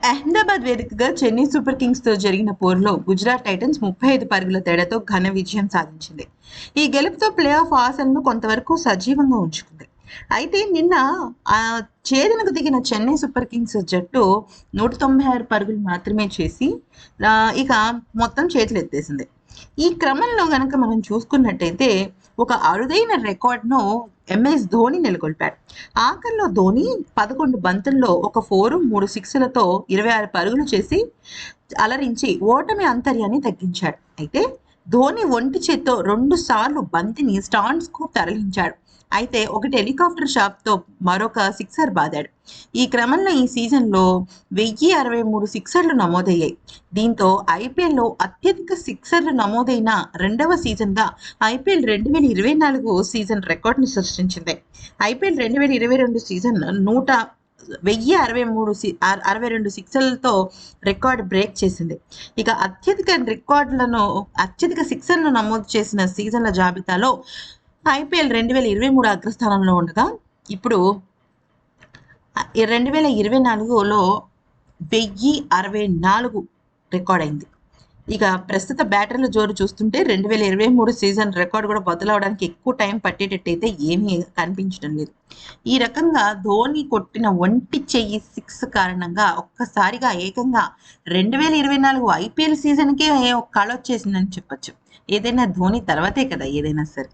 అహ్మదాబాద్ వేదికగా చెన్నై సూపర్ కింగ్స్తో జరిగిన పోరులో గుజరాత్ టైటన్స్ ముప్పై ఐదు పరుగుల తేడాతో ఘన విజయం సాధించింది. ఈ గెలుపుతో ప్లే ఆఫ్ ఆశలను కొంతవరకు సజీవంగా ఉంచుకుంది. అయితే నిన్న ఆ ఛేదనకు దిగిన చెన్నై సూపర్ కింగ్స్ జట్టు నూట తొంభై ఆరు పరుగులు మాత్రమే చేసి ఇక మొత్తం చేతులు ఎత్తేసింది. ఈ క్రమంలో కనుక మనం చూసుకున్నట్టయితే ఒక అరుదైన రికార్డ్ను ఎంఎస్ ధోని నెలకొల్పాడు. ఆఖరిలో ధోని పదకొండు బంతుల్లో ఒక ఫోరు మూడు సిక్స్లతో ఇరవై ఆరు పరుగులు చేసి అలరించి ఓటమి అంతర్యాన్ని తగ్గించాడు. అయితే ధోని ఒంటి చేత్తో రెండు సార్లు బంతిని స్టాండ్స్కు తరలించాడు. అయితే ఒకటి హెలికాప్టర్ షాప్తో మరొక సిక్సర్ బాదాడు. ఈ క్రమంలో ఈ సీజన్లో వెయ్యి అరవై మూడు సిక్సర్లు నమోదయ్యాయి. దీంతో ఐపీఎల్లో అత్యధిక సిక్సర్లు నమోదైన రెండవ సీజన్గా ఐపీఎల్ రెండు వేల ఇరవై నాలుగు సీజన్ రికార్డును సృష్టించింది. ఐపీఎల్ రెండు వేల ఇరవై రెండు సీజన్ నూట వెయ్యి అరవై మూడు సి అరవై రెండు సిక్సర్లతో రికార్డ్ బ్రేక్ చేసింది. ఇక అత్యధిక రికార్డులను అత్యధిక సిక్సర్లను నమోదు చేసిన సీజన్ల జాబితాలో ఐపీఎల్ రెండు వేల ఇరవై మూడు అగ్రస్థానంలో ఉండగా ఇప్పుడు రెండు వేల ఇరవై నాలుగులో వెయ్యి అరవై నాలుగు రికార్డ్ అయింది ఇక ప్రస్తుత బ్యాటరీల జోరు చూస్తుంటే రెండు వేల ఇరవై మూడు సీజన్ రికార్డ్ కూడా బదులవడానికి ఎక్కువ టైం పట్టేటట్టయితే ఏమీ కనిపించడం లేదు. ఈ రకంగా ధోని కొట్టిన ఒంటి చెయ్యి సిక్స్ కారణంగా ఒక్కసారిగా ఏకంగా రెండు వేల ఇరవై నాలుగు ఐపీఎల్ సీజన్కే ఒక కళ వచ్చేసిందని చెప్పొచ్చు. ఏదైనా ధోని తర్వాతే కదా ఏదైనా సరే.